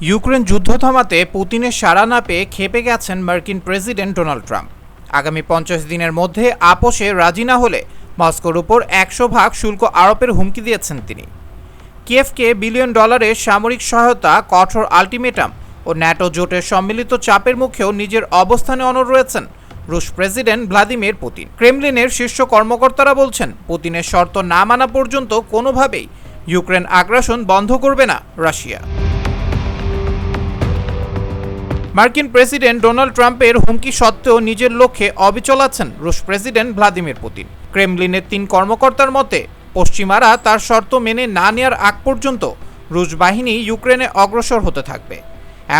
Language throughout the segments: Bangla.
ইউক্রেন যুদ্ধ থামাতে পুতিনের সাড়া না পেয়ে খেপে গেছেন মার্কিন প্রেসিডেন্ট ডোনাল্ড ট্রাম্প। আগামী পঞ্চাশ দিনের মধ্যে আপোষে রাজি না হলে মস্কোর উপর একশো ভাগ শুল্ক আরোপের হুমকি দিয়েছেন তিনি। কিয়েভকে বিলিয়ন ডলারের সামরিক সহায়তা, কঠোর আলটিমেটাম ও ন্যাটো জোটের সম্মিলিত চাপের মুখেও নিজের অবস্থানে অনড় রয়েছেন রুশ প্রেসিডেন্ট ভ্লাদিমির পুতিন। ক্রেমলিনের শীর্ষ কর্মকর্তারা বলছেন, পুতিনের শর্ত না মানা পর্যন্ত কোনোভাবেই ইউক্রেন আগ্রাসন বন্ধ করবে না রাশিয়া। মার্কিন প্রেসিডেন্ট ডোনাল্ড ট্রাম্পের হুমকি সত্ত্বেও নিজের লক্ষ্যে অবিচল আছেন রুশ প্রেসিডেন্ট ভ্লাদিমির পুতিন। ক্রেমলিনের তিন কর্মকর্তার মতে, পশ্চিমারা তার শর্ত মেনে না নেওয়ার আগ পর্যন্ত রুশ বাহিনী ইউক্রেনে অগ্রসর হতে থাকবে।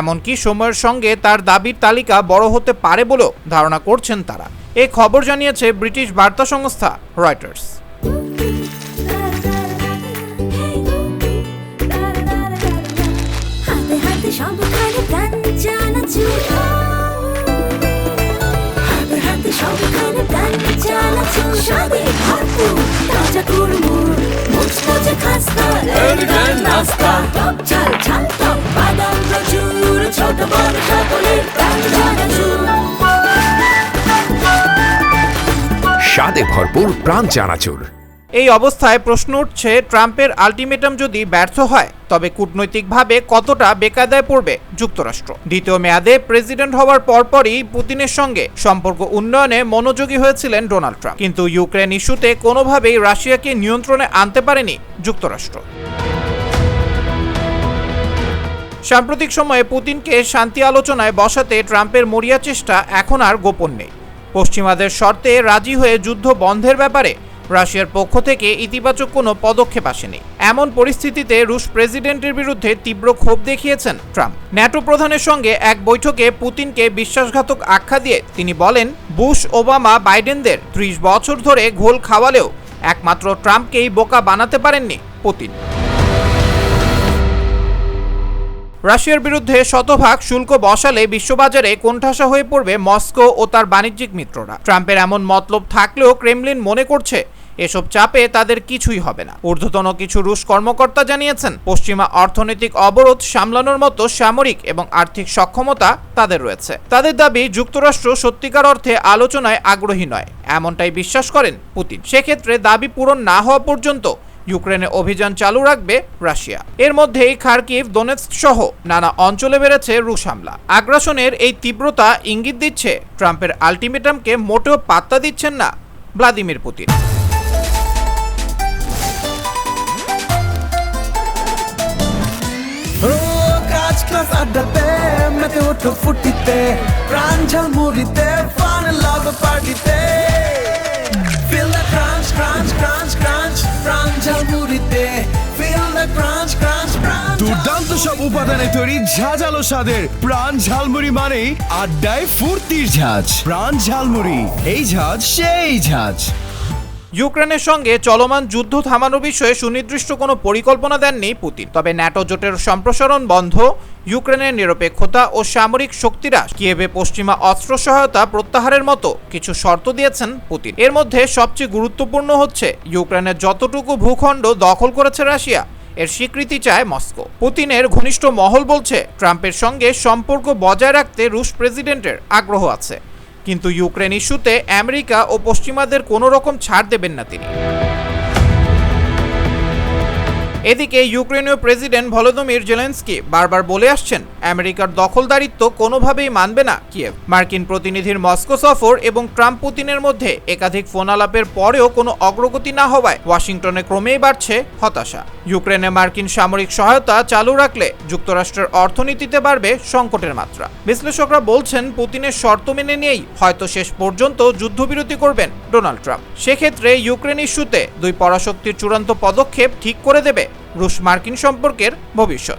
এমনকি সময়ের সঙ্গে তার দাবির তালিকা বড় হতে পারে বলেও ধারণা করছেন তারা। এ খবর জানিয়েছে ব্রিটিশ বার্তা সংস্থা রয়টার্স। চালাচু হাতে হাতে সবখানে প্রাণ চালাচু স্বাদে ভরপুর তাজা কুড়মুড় মুচমুচে খাস্তা রেডিমেড নাস্তা টক ঝাল ঝাল টক বাদাম প্রচুর ছোট বড় সকলের প্রাণ চালাচু স্বাদে ভরপুর প্রাণ চানাচুর। এই অবস্থায় প্রশ্ন উঠছে, ট্রাম্পের আলটিমেটাম যদি ব্যর্থ হয়, তবে কূটনৈতিকভাবে কতটা বেকায়দায় পড়বে যুক্তরাষ্ট্র? দ্বিতীয় মেয়াদে প্রেসিডেন্ট হওয়ার পরপরই পুতিনের সঙ্গে সম্পর্ক উন্নয়নে মনোযোগী হয়েছিলেন ডোনাল্ড ট্রাম্প। কিন্তু ইউক্রেন ইস্যুতে কোনোভাবেই রাশিয়াকে নিয়ন্ত্রণে আনতে পারেনি যুক্তরাষ্ট্র। সাম্প্রতিক সময়ে পুতিনকে শান্তি আলোচনায় বসাতে ট্রাম্পের মরিয়া চেষ্টা এখন আর গোপন নেই। পশ্চিমাদের শর্তে রাজি হয়ে যুদ্ধ বন্ধের ব্যাপারে রাশিয়ার পক্ষ থেকে ইতিবাচক কোনো পদক্ষেপ আসেনি। এমন পরিস্থিতিতে রুশ প্রেসিডেন্টের বিরুদ্ধে তীব্র ক্ষোভ দেখিয়েছেন ট্রাম্প। ন্যাটো প্রধানের সঙ্গে এক বৈঠকে পুতিনকে বিশ্বাসঘাতক আখ্যা দিয়ে তিনি বলেন, বুশ, ওবামা, বাইডেনদের ত্রিশ বছর ধরে ঘোল খাওয়ালেও একমাত্র ট্রাম্পকেই বোকা বানাতে পারেননি পুতিন। রাশিয়ার বিরুদ্ধে শতভাগ শুল্ক বসালে বিশ্ববাজারে কোণঠাসা হয়ে পড়বে মস্কো ও তার বাণিজ্যিক মিত্ররা। ট্রাম্পের এমন মতলব থাকলেও ক্রেমলিন মনে করছে, এসব চাপে তাদের কিছুই হবে না। ঊর্ধ্বতন কিছু রুশ কর্মকর্তা জানিয়েছেন, পশ্চিমা অর্থনৈতিক অবরোধ সামলানোর মতো সামরিক এবং আর্থিক সক্ষমতা তাদের রয়েছে। তাদের দাবি, যুক্তরাষ্ট্র সত্যিকার অর্থে আলোচনায় আগ্রহী নয়। এমনটাই বিশ্বাস করেন পুতিন। সেক্ষেত্রে দাবি পূরণ না হওয়া পর্যন্ত ইউক্রেনে অভিযান চালু রাখবে রাশিয়া। এর মধ্যেই খার্কিভ, দোনেৎস্ক সহ নানা অঞ্চলে বেড়েছে রুশ হামলা। আগ্রাসনের এই তীব্রতা ইঙ্গিত দিচ্ছে ট্রাম্পের আলটিমেটামকে মোটেও পাত্তা দিচ্ছেন না ভ্লাদিমির পুতিন। ফুটিতে, প্রাণ ঝালমুড়িতে ফান লাভ পার্টিতে সব উপাদানে তৈরি ঝাঁঝালো স্বাদের প্রাণ ঝালমুড়ি মানেই আড্ডায় ফুর্তির ঝাঁজ। প্রাণ ঝালমুড়ি, এই ঝাঁজ সেই ঝাঁজ। ইউক্রেনের সঙ্গে চলমান যুদ্ধ থামানোর বিষয়ে সুনির্দিষ্ট কোনো পরিকল্পনা দেননি পুতিন। তবে ন্যাটো জোটের সম্প্রসারণ বন্ধ, ইউক্রেনের নিরপেক্ষতা ও সামরিক শক্তিরা কিয়েভে পশ্চিমা অস্ত্র সহায়তা প্রত্যাহারের মতো কিছু শর্ত দিয়েছেন পুতিন। এর মধ্যে সবচেয়ে গুরুত্বপূর্ণ হচ্ছে, ইউক্রেনের যতটুকু ভূখণ্ড দখল করেছে রাশিয়া এর স্বীকৃতি চায় মস্কো। পুতিনের ঘনিষ্ঠ মহল বলছে, ট্রাম্পের সঙ্গে সম্পর্ক বজায় রাখতে রুশ প্রেসিডেন্টের আগ্রহ আছে। কিন্তু ইউক্রেন ইস্যুতে আমেরিকা ও পশ্চিমাদের কোনো রকম ছাড় দেবেন না তিনি। এদিকে ইউক্রেনীয় প্রেসিডেন্ট ভলোদমির জেলেন্সকি বারবার বলে আসছেন আমেরিকার দখলদারিত্ব কোনোভাবেই মানবে না কিয়েভ। মার্কিন প্রতিনিধির মস্কো সফর এবং ট্রাম্প পুতিনের মধ্যে একাধিক ফোন আলাপের পরেও কোনো অগ্রগতি না হওয়ায় ওয়াশিংটনে ক্রমেই বাড়ছে হতাশা। ইউক্রেনে মার্কিন সামরিক সহায়তা চালু রাখলে যুক্তরাষ্ট্রের অর্থনীতিতে বাড়বে সংকটের মাত্রা। বিশ্লেষকরা বলছেন, পুতিনের শর্ত মেনে নিয়েই হয়তো শেষ পর্যন্ত যুদ্ধবিরতি করবেন ডোনাল্ড ট্রাম্প। সেক্ষেত্রে ইউক্রেন ইস্যুতে দুই পরাশক্তির চূড়ান্ত পদক্ষেপ ঠিক করে দেবে রুশ মার্কিন সম্পর্কের ভবিষ্যৎ।